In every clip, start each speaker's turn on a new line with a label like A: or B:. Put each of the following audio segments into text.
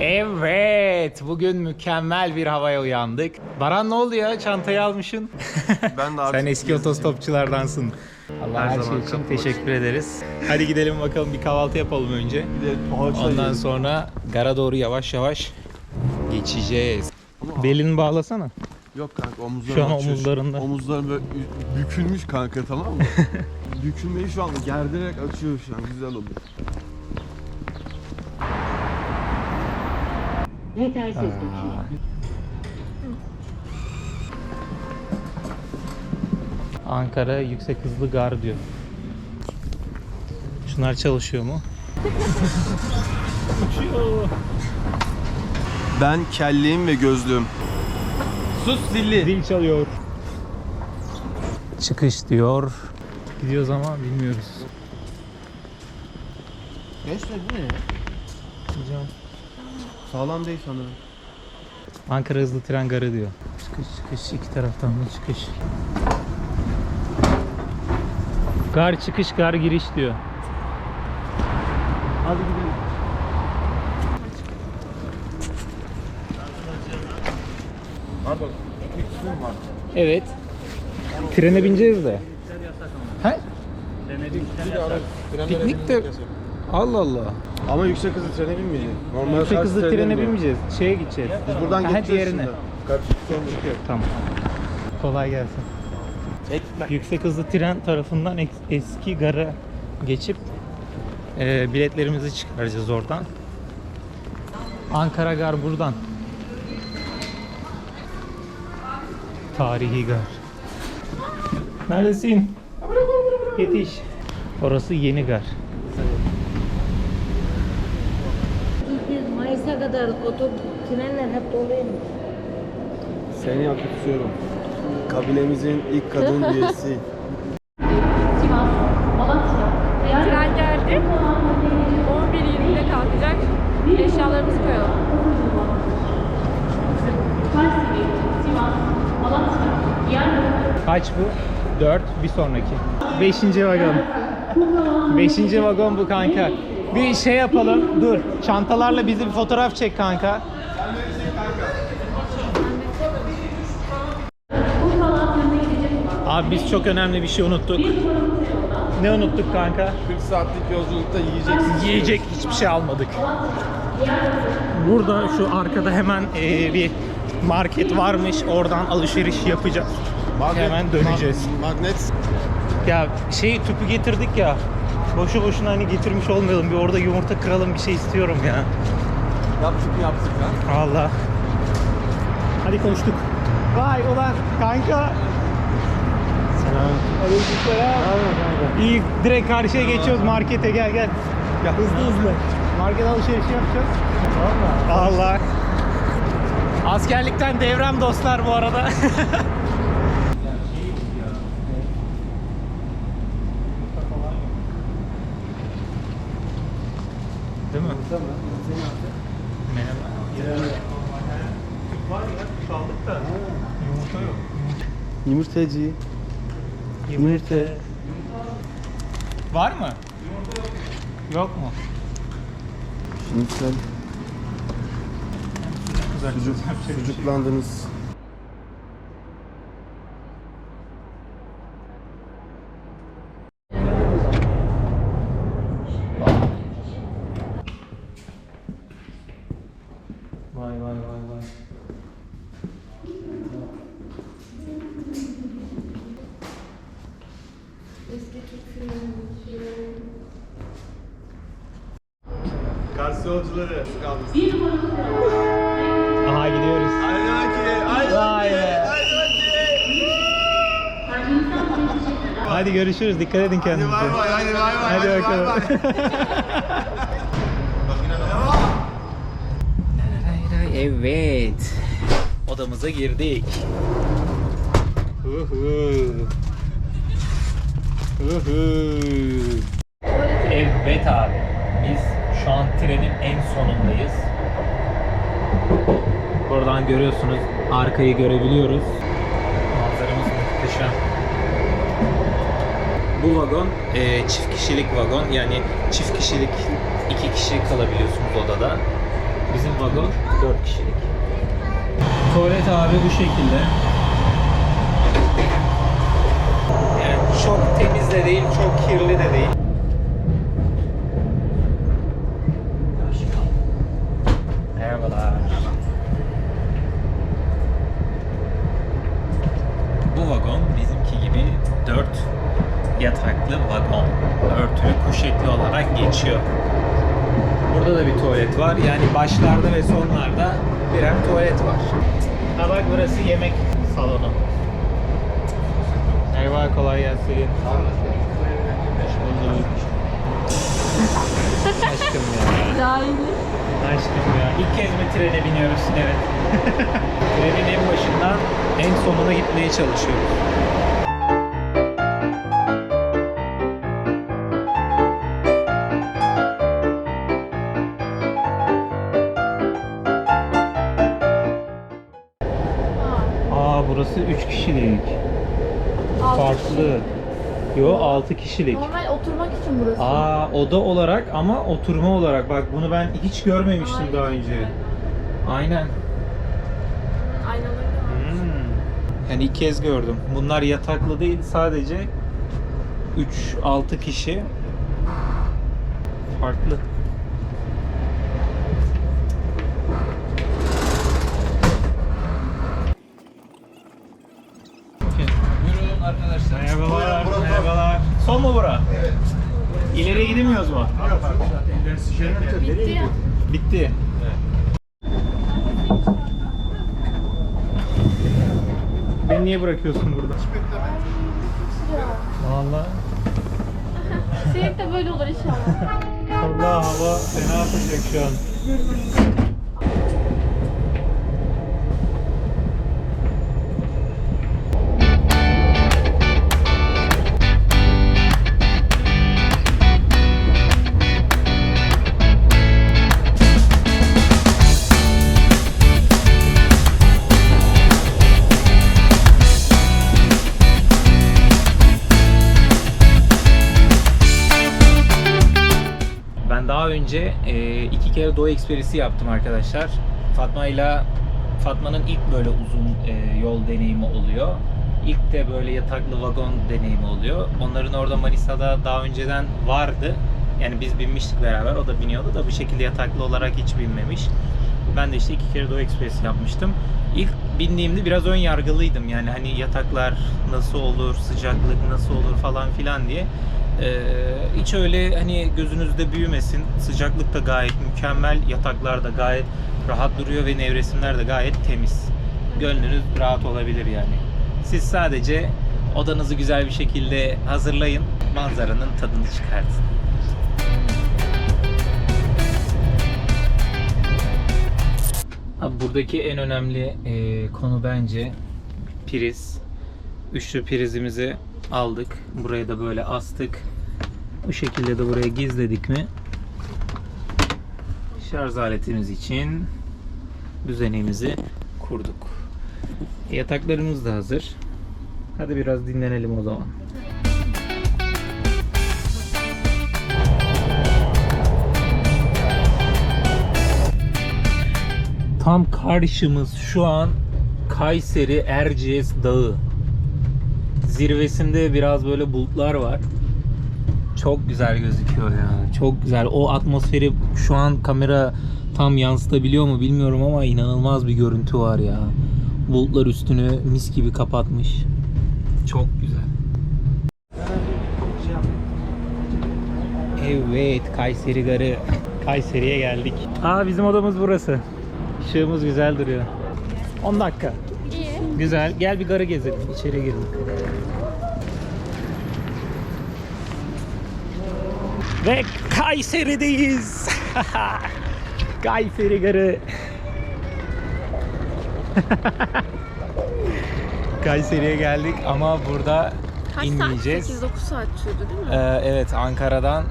A: Evet, bugün mükemmel bir havaya uyandık. Baran ne oldu ya? Çantayı almışsın.
B: Ben de artık
A: Sen eski otostopçulardansın. Allah her,
B: Her
A: şey
B: zaman
A: için
B: kapı
A: teşekkür ederiz. Hadi gidelim bakalım bir kahvaltı yapalım önce.
B: bir de poğaça
A: Ondan
B: yedim.
A: sonra gara doğru yavaş yavaş geçeceğiz. Belini bağlasana.
B: Yok kanka omuzlarım
A: Şu an
B: açıyor.
A: omuzlarında.
B: Omuzlarım böyle bü- bükülmüş kanka tamam mı? Bükülmeyi şu an gerdirerek açıyor şu an güzel oluyor.
C: Yetersiz
A: Ankara yüksek hızlı gar diyor. Şunlar çalışıyor mu? Uçuyor.
B: Ben kelliğim ve gözlüğüm. Sus zilli.
A: Zil çalıyor. Çıkış diyor. Gidiyoruz ama bilmiyoruz.
B: Gençler bu ne ya?
A: Hocam.
B: Sağlam değil sanırım.
A: Ankara hızlı tren garı diyor. Çıkış çıkış iki taraftan da çıkış. Gar çıkış gar giriş diyor.
B: Hadi gidelim. Pardon. Var?
A: Evet. Trene bineceğiz de. He? Piknik de Allah Allah.
B: Ama yüksek hızlı trene binmeyeceğiz. Normal
A: Yüksek
B: karşı
A: hızlı
B: trene
A: binmeyeceğiz. Şeye gideceğiz.
B: Biz buradan
A: Ha,
B: gideceğiz
A: diğerine.
B: şimdi. Karşı sorumluluk yok.
A: Tamam. Kolay gelsin. Yüksek hızlı tren tarafından eks- eski gara geçip e, biletlerimizi çıkaracağız oradan. Ankara Gar buradan. Tarihi gar. Neredesin? Yetiş. Orası yeni gar.
C: 2 Mayıs'a kadar otobüs trenler hep doluymuş.
B: Seni yakıtıyorum. Kabilemizin ilk kadın üyesi.
D: Tren geldi. 11.20'de kalkacak. Eşyalarımızı koyalım.
A: Kaç bu? 4 bir sonraki. 5. vagon. 5. vagon bu kanka. Bir şey yapalım. Dur. Çantalarla bizi bir fotoğraf çek kanka. Abi biz çok önemli bir şey unuttuk. Ne unuttuk kanka?
B: 40 saatlik yolculukta yiyeceksiniz.
A: Yiyecek hiçbir şey almadık. Burada şu arkada hemen eee, bir market varmış. Oradan alışveriş yapacağız. Hemen döneceğiz.
B: Magnet.
A: Ya şey tüpü getirdik ya. Boşu boşuna hani getirmiş olmayalım. Bir orada yumurta kıralım bir şey istiyorum ya.
B: Yaptık mı yaptık lan.
A: Allah. Hadi konuştuk. Vay ulan kanka. Selam. Aleykümselam. İyi direkt karşıya geçiyoruz markete gel gel. Ya hızlı hızlı. Market alışverişi yapacağız. Valla. Allah. Askerlikten devrem dostlar bu arada. Var ya, çaldık da yumurta yok.
B: Yumurtacı.
A: Yumurta. Var mı? Yok mu?
B: Şimdi sen sucuk, sucuklandınız. Yolcuları.
A: Aha gidiyoruz.
B: Haydi bakayım.
A: Vay be. Hadi görüşürüz. Dikkat edin kendinize.
B: Hadi bay bay. Hadi bay bay.
A: Hadi
B: bay
A: bakalım.
B: bay.
A: Evet. Odamıza girdik. Huhu. Huhu. Evet abi. Şu an trenin en sonundayız. Buradan görüyorsunuz. Arkayı görebiliyoruz. Manzaramız muhteşem.
B: Bu
A: vagon e, çift kişilik vagon. Yani çift kişilik iki kişi kalabiliyorsunuz odada. Bizim vagon 4 kişilik. Tuvalet abi bu şekilde. Yani çok temiz de değil, çok kirli de değil. Merhabalar. Bu vagon bizimki gibi 4 yataklı vagon. Örtülü kuşetli olarak geçiyor. Burada da bir tuvalet var. Yani başlarda ve sonlarda birer tuvalet var.
E: Ha bak burası yemek salonu. Merhaba kolay gelsin. Hoş bulduk. Aşkım ya.
D: Dahil.
E: Aşkım ya. İlk kez mi trene biniyoruz? Evet.
A: Trenin en başından en sonuna gitmeye çalışıyoruz.
E: Burası 3 kişilik. Farklı. Yo 6 kişilik.
D: Normal oturmak için burası.
E: Aa oda olarak ama oturma olarak. Bak bunu ben hiç görmemiştim daha önce. Aynen.
D: Aynaları da var.
E: Hmm. Yani ilk kez gördüm. Bunlar yataklı değil sadece 3-6 kişi. Farklı. Son mu bura? Evet. İleriye gidemiyoruz mu?
D: Bitti ya.
E: Bitti. Beni niye bırakıyorsun burada? Vallahi
D: Senin de böyle olur inşallah.
E: Allah hava fena yapacak şu an.
A: Doğu Ekspresi yaptım arkadaşlar. Fatma ile Fatma'nın ilk böyle uzun e, yol deneyimi oluyor. İlk de böyle yataklı vagon deneyimi oluyor. Onların orada Manisa'da daha önceden vardı. Yani biz binmiştik beraber. O da biniyordu da bu şekilde yataklı olarak hiç binmemiş. Ben de işte iki kere Doğu Ekspresi yapmıştım. İlk bindiğimde biraz ön yargılıydım. Yani hani yataklar nasıl olur, sıcaklık nasıl olur falan filan diye. Ee, hiç öyle hani gözünüzde büyümesin. Sıcaklık da gayet mükemmel. Yataklar da gayet rahat duruyor ve nevresimler de gayet temiz. Gönlünüz rahat olabilir yani. Siz sadece odanızı güzel bir şekilde hazırlayın. Manzaranın tadını çıkartın. Abi buradaki en önemli e, konu bence priz. Üçlü prizimizi aldık. Buraya da böyle astık. Bu şekilde de buraya gizledik mi şarj aletimiz için düzenimizi kurduk. Yataklarımız da hazır. Hadi biraz dinlenelim o zaman. Tam karşımız şu an Kayseri Erciyes Dağı. Zirvesinde biraz böyle bulutlar var. Çok güzel gözüküyor ya. Çok güzel. O atmosferi şu an kamera tam yansıtabiliyor mu bilmiyorum ama inanılmaz bir görüntü var ya. Bulutlar üstünü mis gibi kapatmış. Çok güzel. Evet, Kayseri Garı.
E: Kayseri'ye geldik. Aa bizim odamız burası. Işığımız güzel duruyor. 10 dakika. Güzel. Gel bir garı gezelim. İçeri girelim. Ve Kayseri'deyiz. Kayseri Garı. Kayseri'ye geldik ama burada inmeyeceğiz.
D: 8-9 saat sürdü değil mi?
A: Ee, evet Ankara'dan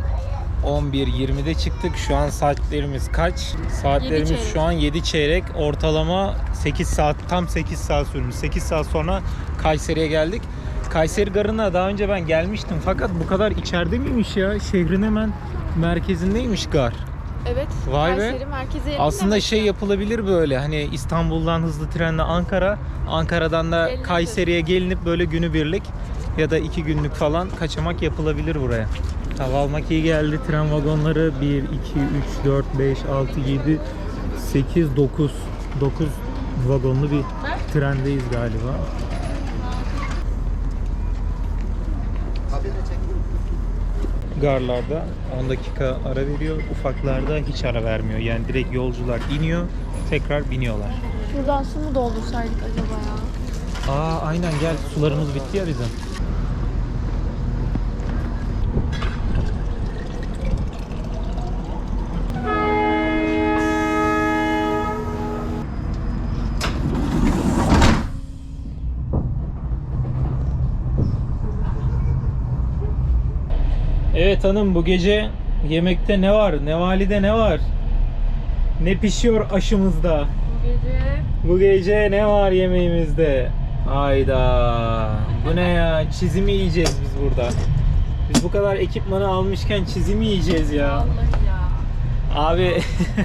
A: 11.20'de çıktık. Şu an saatlerimiz kaç? Saatlerimiz şu an 7 çeyrek. Ortalama 8 saat, tam 8 saat sürmüş. 8 saat sonra Kayseri'ye geldik. Kayseri Garı'na daha önce ben gelmiştim fakat bu kadar içeride miymiş ya? Şehrin hemen merkezindeymiş gar.
D: Evet.
A: Vay be.
D: Kayseri merkeze yakın
A: Aslında
D: demek
A: şey
D: ki.
A: yapılabilir böyle hani İstanbul'dan hızlı trenle Ankara, Ankara'dan da. Kayseri'ye gelinip böyle günübirlik ya da iki günlük falan kaçamak yapılabilir buraya. Hava almak iyi geldi. Tren vagonları 1, 2, 3, 4, 5, 6, 7, 8, 9. 9 vagonlu bir trendeyiz galiba. Garlarda 10 dakika ara veriyor. Ufaklarda hiç ara vermiyor. Yani direkt yolcular iniyor, tekrar biniyorlar.
D: Şuradan su mu doldursaydık acaba ya?
A: Aa aynen gel sularımız bitti ya bizim. Evet hanım bu gece yemekte ne var? Nevalide ne var? Ne pişiyor aşımızda?
D: Bu gece
A: Bu gece ne var yemeğimizde? Ayda. Bu ne ya? Çizimi yiyeceğiz biz burada. Biz bu kadar ekipmanı almışken çizimi yiyeceğiz ya.
D: vallahi ya.
A: Abi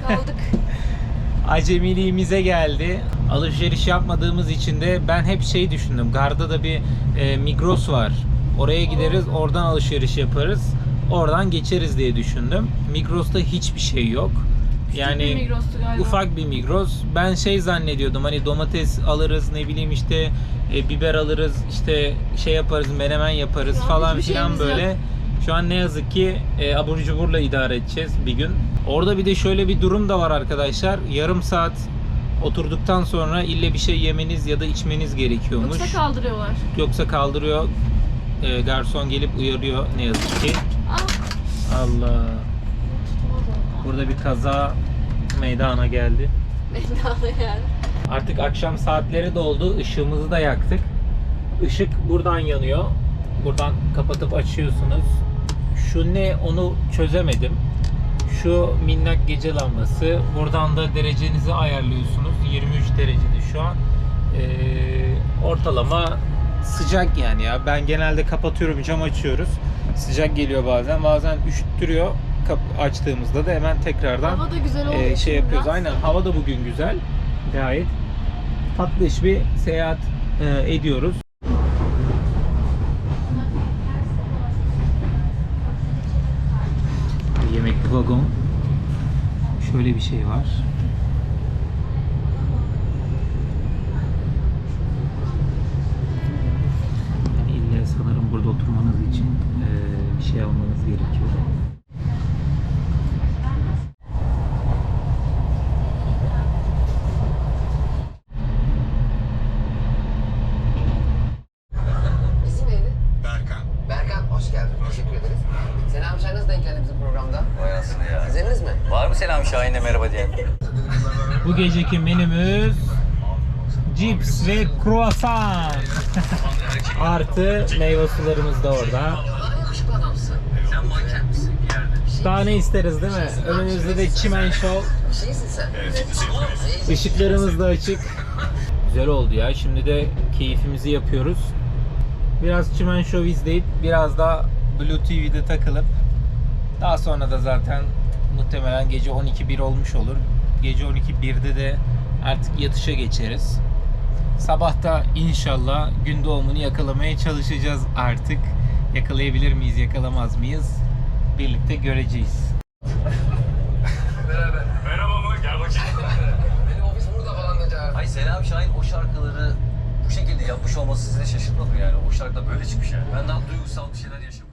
D: Kaldık.
A: acemiliğimize geldi. Alışveriş yapmadığımız için de ben hep şey düşündüm. Garda da bir e, Migros var. Oraya gideriz, oradan alışveriş yaparız. Oradan geçeriz diye düşündüm. Migros'ta hiçbir şey yok. Yani
D: bir Migros'tu galiba.
A: ufak bir Migros. Ben şey zannediyordum hani domates alırız ne bileyim işte e, biber alırız işte şey yaparız menemen yaparız
D: Şu an
A: falan
D: hiçbir
A: filan
D: şeyimiz
A: böyle.
D: yok.
A: Şu an ne yazık ki e, abur cuburla idare edeceğiz bir gün. Orada bir de şöyle bir durum da var arkadaşlar. Yarım saat oturduktan sonra ille bir şey yemeniz ya da içmeniz gerekiyormuş.
D: Yoksa kaldırıyorlar.
A: Yoksa kaldırıyor. E, garson gelip uyarıyor ne yazık ki.
D: Ah.
A: Allah. Burada bir kaza meydana geldi.
D: Meydanı yani.
A: Artık akşam saatleri doldu. Işığımızı da yaktık. Işık buradan yanıyor. Buradan kapatıp açıyorsunuz. Şu ne onu çözemedim. Şu minnak gece lambası. Buradan da derecenizi ayarlıyorsunuz. 23 derecede şu an. Ee, ortalama sıcak yani ya. Ben genelde kapatıyorum, cam açıyoruz. Sıcak geliyor bazen. Bazen üşüttürüyor. Açtığımızda da hemen tekrardan
D: Hava da güzel olduğu
A: e, şey yapıyoruz.
D: biraz.
A: Aynen hava da bugün güzel. Gayet tatlış bir seyahat e, ediyoruz. Yemekli vagon. Şöyle bir şey var. Yani illa sanırım burada oturmanız için e, bir şey almanız gerekiyor.
F: İsim neydi? Berkan. Berkan hoş geldin. Teşekkür ederiz. Selam Şahin nasıl denk geldi bizim programda?
G: Vay anasını ya.
F: Sizleriniz mi?
G: Var mı Selam Şahin'le merhaba diyen?
A: Bu menümüz cips ve kruvasan. Artı meyve sularımız da orada. Daha ne isteriz değil mi? Önümüzde de çimen.
F: Evet.
A: Işıklarımız da açık. Güzel oldu ya. Şimdi de keyfimizi yapıyoruz. Biraz çimen show izleyip biraz da Blue TV'de takılıp daha sonra da zaten muhtemelen gece 12-1 olmuş olur. Gece 12-1'de de artık yatışa geçeriz. Sabah da inşallah gün doğumunu yakalamaya çalışacağız artık. Yakalayabilir miyiz, yakalamaz mıyız? Birlikte göreceğiz.
F: Benim ofis burada falan da çağırdı.
G: Ay Selam Şahin o şarkıları bu şekilde yapmış olması sizi şaşırtmadı mı yani? O şarkıda böyle çıkmış yani. Ben daha duygusal bir şeyler yaşamış.